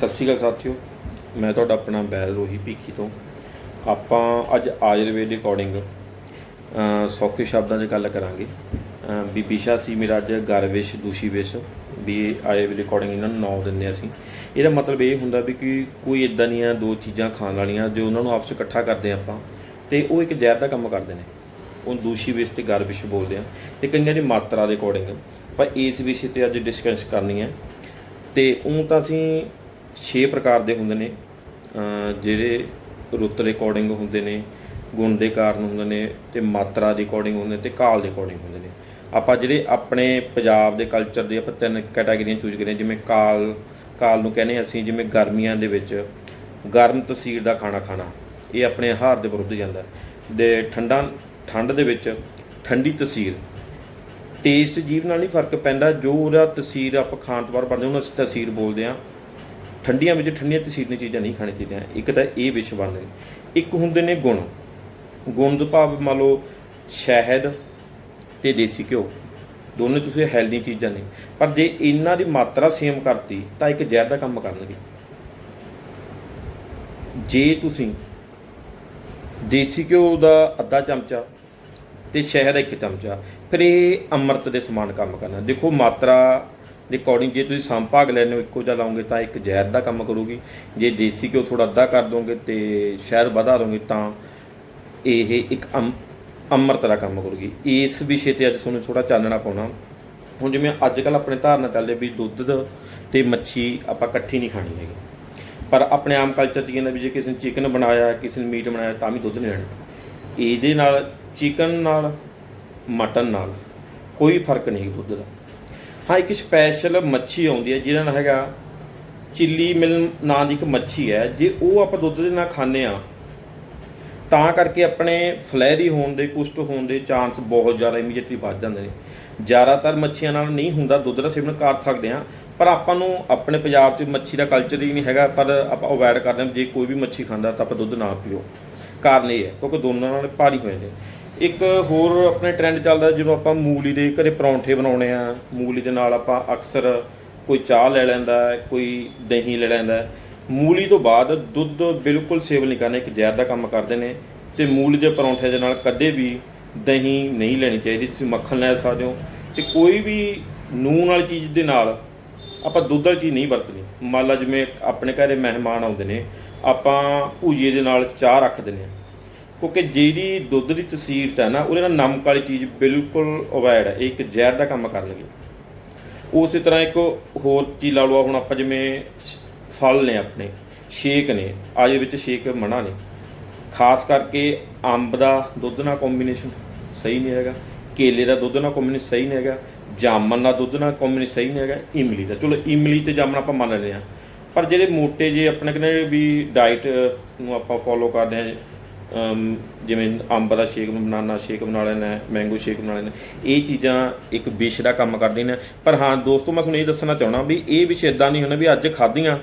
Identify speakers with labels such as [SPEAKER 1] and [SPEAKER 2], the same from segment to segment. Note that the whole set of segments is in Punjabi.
[SPEAKER 1] ਸਤਿ ਸ਼੍ਰੀ ਅਕਾਲ ਸਾਥੀਓ ਮੈਂ ਤੁਹਾਡਾ ਆਪਣਾ ਬੈਲ ਰੋਹੀ ਭੀਖੀ ਤੋਂ। ਆਪਾਂ ਅੱਜ ਆਯੁਰਵੇਦ ਦੇ ਅਕੋਰਡਿੰਗ ਸੌਖੇ ਸ਼ਬਦਾਂ 'ਚ ਗੱਲ ਕਰਾਂਗੇ। ਅ, ਵਿਸ਼ਾ ਸੀ ਮੇਰਾ ਅੱਜ ਗਰਵਿਸ਼ ਦੂਸ਼ੀ ਵਿਸ਼ ਵੀ ਆਯੁਰਵੇਦ ਦੇ ਅਕੋਰਡਿੰਗ ਇਹਨਾਂ ਨੂੰ ਨਾਮ ਦਿੰਦੇ ਅਸੀਂ। ਇਹਦਾ ਮਤਲਬ ਇਹ ਹੁੰਦਾ ਵੀ ਕਿ ਕੋਈ ਇਦਾਂ ਦੀਆਂ ਦੋ ਚੀਜ਼ਾਂ ਖਾਣ ਵਾਲੀਆਂ ਜੋ ਉਹਨਾਂ ਨੂੰ ਆਪਸ 'ਚ ਇਕੱਠਾ ਕਰਦੇ ਆਪਾਂ ਤੇ ਉਹ ਇੱਕ ਜ਼ਹਿਰ ਦਾ ਕੰਮ ਕਰਦੇ ਨੇ। ਉਹ ਦੂਸ਼ੀ ਵਿਸ਼ ਤੇ ਗਰਵਿਸ਼ ਬੋਲਦੇ ਆ ਤੇ ਕਈਆਂ ਦੀ ਮਾਤਰਾ ਦੇ ਅਕੋਰਡਿੰਗ ਪਰ ਇਸ ਵਿਸ਼ੇ ਤੇ ਅੱਜ ਡਿਸਕਸ ਕਰਨੀ ਹੈ। ਤੇ ਉਹ ਤਾਂ ਅਸੀਂ 6 ਪ੍ਰਕਾਰ ਦੇ ਹੁੰਦੇ ਨੇ ਜਿਹੜੇ ਰੁੱਤ ਦੇ ਅਕੋਰਡਿੰਗ ਹੁੰਦੇ ਨੇ, ਗੁਣ ਦੇ ਕਾਰਨ ਹੁੰਦੇ ਨੇ ਤੇ ਮਾਤਰਾ ਦੇ ਅਕੋਰਡਿੰਗ ਹੁੰਦੇ ਨੇ ਤੇ ਕਾਲ ਦੇ ਅਕੋਰਡਿੰਗ ਹੁੰਦੇ ਨੇ। ਆਪਾਂ ਜਿਹੜੇ ਆਪਣੇ ਪੰਜਾਬ ਦੇ ਕਲਚਰ ਦੇ ਆਪਾਂ ਤਿੰਨ ਕੈਟਾਗਰੀਆਂ ਚੂਜ਼ ਕਰੀਆਂ, ਜਿਵੇਂ ਕਾਲ ਕਾਲ ਨੂੰ ਕਹਿੰਦੇ ਅਸੀਂ, ਜਿਵੇਂ ਗਰਮੀਆਂ ਦੇ ਵਿੱਚ ਗਰਮ ਤਸੀਰ ਦਾ ਖਾਣਾ ਖਾਣਾ, ਇਹ ਆਪਣੇ ਆਹਾਰ ਦੇ ਵਿਰੁੱਧ ਜਾਂਦਾ। ਦੇ ਠੰਡਾ, ਠੰਡ ਦੇ ਵਿੱਚ ਠੰਡੀ ਤਸੀਰ। ਟੇਸਟ ਜੀਭ ਨਾਲ ਨਹੀਂ ਫ਼ਰਕ ਪੈਂਦਾ, ਜੋ ਉਹਦਾ ਤਸੀਰ ਆਪਾਂ ਖਾਣ ਤੋਂ ਬਾਅਦ ਪੜਦੇ ਉਹਨਾਂ ਤਸੀਰ ਬੋਲਦੇ ਆ ਠੰਡੀਆਂ ਵਿੱਚ ਠੰਡੀਆਂ ਤਸੀਰ ਦੀਆਂ ਚੀਜ਼ਾਂ ਨਹੀਂ ਖਾਣੀਆਂ ਚਾਹੀਦੀਆਂ। ਇੱਕ ਤਾਂ ਇਹ ਵਿਸ਼ ਬਣਦੇ ਨੇ ਇੱਕ ਹੁੰਦੇ ਨੇ ਗੁਣ। ਗੁਣ ਦਾ ਭਾਵ ਮੰਨ ਲਓ ਸ਼ਹਿਦ ਤੇ ਦੇਸੀ ਘਿਓ। ਦੋਨੇ ਤੁਸੀਂ ਹੈਲਦੀ ਚੀਜ਼ਾਂ ਨੇ। ਪਰ ਜੇ ਇਹਨਾਂ ਦੀ ਮਾਤਰਾ ਸੇਮ ਕਰਤੀ, ਤਾਂ ਇੱਕ ਜ਼ਹਿਰ ਦਾ ਕੰਮ ਕਰਨਗੇ। ਜੇ ਤੁਸੀਂ ਦੇਸੀ ਘਿਓ ਦਾ ਅੱਧਾ ਚਮਚਾ ਤੇ ਸ਼ਹਿਦ ਇੱਕ ਚਮਚਾ, ਫਿਰ ਇਹ ਅੰਮ੍ਰਿਤ ਦੇ ਸਮਾਨ ਕੰਮ ਕਰਨਾ। ਦੇਖੋ ਮਾਤਰਾ ਦੇ ਅਕੋਰਡਿੰਗ ਜੇ ਤੁਸੀਂ ਸੰਭਾਗ ਲੈਣੇ ਹੋ, ਇੱਕੋ ਜਿਹਾ ਲਾਉਂਗੇ ਤਾਂ ਇੱਕ ਜ਼ਹਿਰ ਦਾ ਕੰਮ ਕਰੂਗੀ। ਜੇ ਦੇਸੀ ਘਿਓ ਥੋੜਾ ਅੱਧਾ ਕਰ ਦੋਗੇ ਤੇ ਸ਼ਹਿਰ ਵਧਾ ਦੋਗੇ ਤਾਂ ਇਹ ਇੱਕ ਅੰਮ- ਅੰਮ੍ਰਿਤ ਦਾ ਕੰਮ ਕਰੂਗੀ। ਇਸ ਵਿਸ਼ੇ ਤੇ ਅੱਜ ਤੁਹਾਨੂੰ ਥੋੜਾ ਚਾਨਣਾ ਪਾਉਣਾ। ਹੁਣ ਜਿਵੇਂ ਅੱਜ ਕੱਲ ਆਪਣੇ ਧਾਰਨਾ ਚੱਲਦੇ ਵੀ ਦੁੱਧ ਤੇ ਮੱਛੀ ਆਪਾਂ ਇਕੱਠੀ ਨਹੀਂ ਖਾਣੀ ਹੈਗੀ। ਪਰ ਆਪਣੇ ਆਮ ਕਲਚਰ 'ਚ ਕਹਿੰਦਾ ਵੀ ਜੇ ਕਿਸੇ ਨੇ ਚਿਕਨ ਬਣਾਇਆ, ਕਿਸੇ ਨੇ ਮੀਟ ਬਣਾਇਆ, ਤਾਂ ਵੀ ਦੁੱਧ ਨਹੀਂ ਲੈਣਾ ਇਹਦੇ ਨਾਲ ਚਿਕਨ ਨਾਲ ਮਟਨ ਨਾਲ ਕੋਈ ਫ਼ਰਕ ਨਹੀਂ ਦੁੱਧ ਦਾ। ਹਾਂ, ਇੱਕ ਸਪੈਸ਼ਲ ਮੱਛੀ ਆਉਂਦੀ ਹੈ, ਜਿਹਦਾ ਨਾਮ ਹੈਗਾ ਚਿੱਲੀ ਮਿਲ ਨਾਂ ਦੀ ਇੱਕ ਮੱਛੀ ਹੈ। ਜੇ ਉਹ ਆਪਾਂ ਦੁੱਧ ਦੇ ਨਾਲ ਖਾਂਦੇ ਆ ਤਾਂ ਕਰਕੇ ਆਪਣੇ ਫਲੈਰੀ ਹੋਣ ਦੇ, ਕੁਸ਼ਟ ਹੋਣ ਦੇ ਚਾਂਸ ਬਹੁਤ ਜ਼ਿਆਦਾ ਇਮੀਡੀਏਟਲੀ ਵੱਧ ਜਾਂਦੇ ਨੇ। ਜ਼ਿਆਦਾਤਰ ਮੱਛੀਆਂ ਨਾਲ ਨਹੀਂ ਹੁੰਦਾ ਦੁੱਧ ਦਾ ਸੇਵਨ ਕਰ ਸਕਦੇ ਆ ਪਰ ਆਪਾਂ ਨੂੰ ਆਪਣੇ ਪੰਜਾਬ 'ਚ ਮੱਛੀ ਦਾ ਕਲਚਰ ਹੀ ਨਹੀਂ ਹੈਗਾ, ਪਰ ਆਪਾਂ ਅਵੋਇਡ ਕਰਦੇ ਹਾਂ, ਜੇ ਕੋਈ ਵੀ ਮੱਛੀ ਖਾਂਦਾ ਤਾਂ ਆਪਾਂ ਦੁੱਧ ਨਾ ਪੀਓ। ਕਾਰਨ ਇਹ ਹੈ, ਕਿਉਂਕਿ ਦੋਨਾਂ ਨਾਲ ਭਾਰੀ ਹੋ ਜਾਂਦੇ ਇੱਕ ਹੋਰ ਆਪਣੇ ਟ੍ਰੈਂਡ ਚੱਲਦਾ ਜਦੋਂ ਆਪਾਂ ਮੂਲੀ ਦੇ ਘਰੇ ਪਰੌਂਠੇ ਬਣਾਉਣੇ ਆ, ਮੂਲੀ ਦੇ ਨਾਲ ਆਪਾਂ ਅਕਸਰ ਕੋਈ ਚਾਹ ਲੈ ਲੈਂਦਾ, ਕੋਈ ਦਹੀਂ ਲੈ ਲੈਂਦਾ। ਮੂਲੀ ਤੋਂ ਬਾਅਦ ਦੁੱਧ ਬਿਲਕੁਲ ਸੇਵਨ ਨਹੀਂ ਕਰਨਾ, ਇੱਕ ਜ਼ਹਿਰ ਦਾ ਕੰਮ ਕਰਦੇ ਨੇ ਤੇ ਮੂਲੀ ਦੇ ਪਰੌਂਠੇ ਦੇ ਨਾਲ ਕਦੇ ਵੀ ਦਹੀਂ ਨਹੀਂ ਲੈਣੀ ਚਾਹੀਦੀ, ਤੁਸੀਂ ਮੱਖਣ ਲੈ ਸਕਦੇ ਹੋ। ਤੇ ਕੋਈ ਵੀ ਨੂਨ ਵਾਲੀ ਚੀਜ਼ ਦੇ ਨਾਲ ਆਪਾਂ ਦੁੱਧ ਵਾਲੀ ਚੀਜ਼ ਨਹੀਂ ਵਰਤਣੀ। ਮੰਨ ਲਾ ਜਿਵੇਂ ਆਪਣੇ ਘਰੇ ਮਹਿਮਾਨ ਆਉਂਦੇ ਨੇ, ਆਪਾਂ ਭੂਜੀਏ ਦੇ ਨਾਲ ਚਾਹ ਰੱਖ ਦਿੰਦੇ ਹਾਂ। ਕਿਉਂਕਿ ਜਿਹੜੀ ਦੁੱਧ ਦੀ ਤਸੀਰ ਤਾਂ ਨਾ, ਉਹਦੇ ਨਾਲ ਨਮਕ ਵਾਲੀ ਚੀਜ਼ ਬਿਲਕੁਲ ਅਵੋਇਡ ਹੈ। ਇਹ ਇੱਕ ਜ਼ਹਿਰ ਦਾ ਕੰਮ ਕਰਨਗੇ। ਉਸੇ ਤਰ੍ਹਾਂ ਇੱਕ ਹੋਰ ਚੀਜ਼ ਲਾ ਲਓ, ਹੁਣ ਆਪਾਂ ਜਿਵੇਂ ਫਲ ਨੇ ਆਪਣੇ, ਸ਼ੇਕ ਨੇ, ਆਜ ਵਿੱਚ ਸ਼ੇਕ ਮਨਾ ਨੇ। ਖਾਸ ਕਰਕੇ ਅੰਬ ਦਾ ਦੁੱਧ ਨਾਲ ਕੰਬੀਨੇਸ਼ਨ ਸਹੀ ਨਹੀਂ ਹੈਗਾ, ਕੇਲੇ ਦਾ ਦੁੱਧ ਨਾਲ ਕੰਬੀਨੇਸ਼ਨ ਸਹੀ ਨਹੀਂ ਹੈਗਾ ਜਾਮਨ ਦਾ ਦੁੱਧ ਨਾਲ ਕੰਬੀਨੇਸ਼ਨ ਸਹੀ ਨਹੀਂ ਹੈਗਾ, ਇਮਲੀ ਦਾ। ਚਲੋ, ਇਮਲੀ ਤੇ ਜਾਮਨ ਆਪਾਂ ਮੰਨ ਲੈਂਦੇ ਆ ਪਰ ਜਿਹੜੇ ਮੋਟੇ ਜੇ ਆਪਣੇ ਕਹਿੰਦੇ ਵੀ ਡਾਈਟ ਨੂੰ ਆਪਾਂ ਫੋਲੋ ਕਰਦੇ ਆ ਅਮ ਜਿਵੇਂ ਅੰਬ ਦਾ ਸ਼ੇਕ, ਬਨਾਨਾ ਸ਼ੇਕ ਬਣਾ ਲੈਣਾ, ਮੈਂਗੋ ਸ਼ੇਕ ਬਣਾ ਲੈਣਾ, ਇਹ ਚੀਜ਼ਾਂ ਇੱਕ ਵਿਸ਼ ਦਾ ਕੰਮ ਕਰਦੀਆਂ ਨੇ। ਪਰ ਹਾਂ, ਦੋਸਤੋ, ਮੈਂ ਤੁਹਾਨੂੰ ਇਹ ਦੱਸਣਾ ਚਾਹਣਾ ਵੀ ਇਹ ਵਿਸ਼ ਇਦਾਂ ਨਹੀਂ ਹੁੰਦਾ ਵੀ ਅੱਜ ਖਾਧੀਆਂ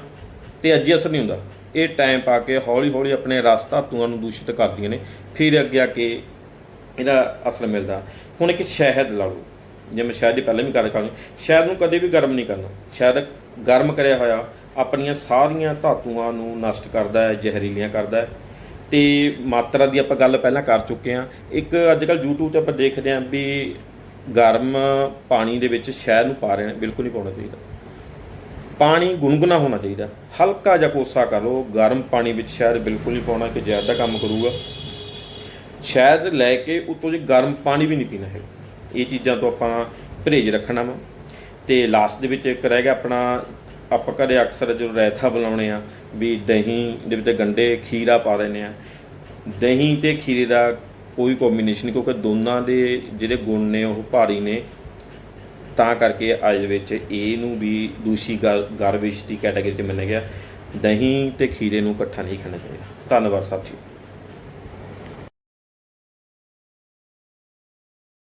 [SPEAKER 1] ਤੇ ਅੱਜ ਹੀ ਅਸਰ ਨਹੀਂ ਹੁੰਦਾ। ਇਹ ਟਾਈਮ ਪਾ ਕੇ ਹੌਲੀ ਹੌਲੀ ਆਪਣੇ ਰਸ ਧਾਤੂਆਂ ਨੂੰ ਦੂਸ਼ਿਤ ਕਰਦੀਆਂ ਨੇ, ਫਿਰ ਅੱਗੇ ਆ ਕੇ ਇਹਦਾ ਅਸਰ ਮਿਲਦਾ। ਹੁਣ ਇੱਕ ਸ਼ਹਿਦ ਲਾ ਲਓ। ਜਿਵੇਂ ਸ਼ਹਿਦ ਦੀ ਪਹਿਲਾਂ ਵੀ ਗੱਲ ਕਰਾਂਗੇ ਸ਼ਹਿਦ ਨੂੰ ਕਦੇ ਵੀ ਗਰਮ ਨਹੀਂ ਕਰਨਾ। ਸ਼ਹਿਦ ਗਰਮ ਕਰਿਆ ਹੋਇਆ, ਆਪਣੀਆਂ ਸਾਰੀਆਂ ਧਾਤੂਆਂ ਨੂੰ ਨਸ਼ਟ ਕਰਦਾ ਹੈ, ਜ਼ਹਿਰੀਲੀਆਂ ਕਰਦਾ ਹੈ। ਤੇ ਮਾਤਰਾ ਦੀ ਆਪਾਂ ਗੱਲ ਪਹਿਲਾਂ ਕਰ ਚੁੱਕੇ ਹਾਂ। ਇੱਕ ਅੱਜ ਕੱਲ YouTube ਤੇ ਆਪਾਂ ਦੇਖਦੇ ਹਾਂ ਵੀ ਗਰਮ ਪਾਣੀ ਦੇ ਵਿੱਚ ਸ਼ਹਿਦ ਨੂੰ ਪਾ ਰਹੇ ਨੇ, ਬਿਲਕੁਲ ਨਹੀਂ ਪਾਉਣਾ ਚਾਹੀਦਾ। ਪਾਣੀ ਗੁਨਗੁਨਾ ਹੋਣਾ ਚਾਹੀਦਾ। ਹਲਕਾ ਜਿਹਾ ਕੋਸਾ ਕਰ ਲਓ, ਗਰਮ ਪਾਣੀ ਵਿੱਚ ਸ਼ਹਿਦ ਬਿਲਕੁਲ ਨਹੀਂ ਪਾਉਣਾ ਕਿ ਜ਼ਹਿਰ ਦਾ ਕੰਮ ਕਰੂਗਾ। ਸ਼ਹਿਦ ਲੈ ਕੇ ਉੱਤੋਂ ਜੇ ਗਰਮ ਪਾਣੀ ਵੀ ਨਹੀਂ ਪੀਣਾ ਹੈ ਇਹ ਚੀਜ਼ਾਂ ਤੋਂ ਆਪਾਂ ਪਰਹੇਜ਼ ਰੱਖਣਾ ਵਾ। ਤੇ ਲਾਸਟ ਦੇ ਵਿੱਚ ਇੱਕ ਰਹਿ ਗਿਆ ਆਪਣਾ ਆਪਾਂ ਘਰੇ ਅਕਸਰ ਜਦੋਂ ਰਾਇਤਾ ਬਣਾਉਣੇ ਆ, ਵੀ ਦਹੀਂ ਦੇ ਵਿੱਚ ਗੰਡੇ, ਖੀਰਾ ਪਾ ਦਿੰਦੇ ਆ। ਦਹੀਂ ਤੇ ਖੀਰੇ ਦਾ ਕੋਈ ਕੰਬੀਨੇਸ਼ਨ ਨਹੀਂ ਕਿਉਂਕਿ ਦੋਨਾਂ ਦੇ ਜਿਹੜੇ ਗੁਣ ਨੇ, ਉਹ ਭਾਰੀ ਨੇ। ਤਾਂ ਕਰਕੇ ਅੱਜ ਵਿੱਚ ਇਹਨੂੰ ਵੀ ਦੂਸ਼ੀ ਗਰ- ਗਰਵਿਸ਼ ਦੀ ਕੈਟਾਗਰੀ 'ਚ ਮੰਨਿਆ ਗਿਆ। ਦਹੀਂ ਤੇ ਖੀਰੇ ਨੂੰ ਇਕੱਠਾ ਨਹੀਂ ਖਾਣਾ ਚਾਹੀਦਾ। ਧੰਨਵਾਦ ਸਾਥੀਓ।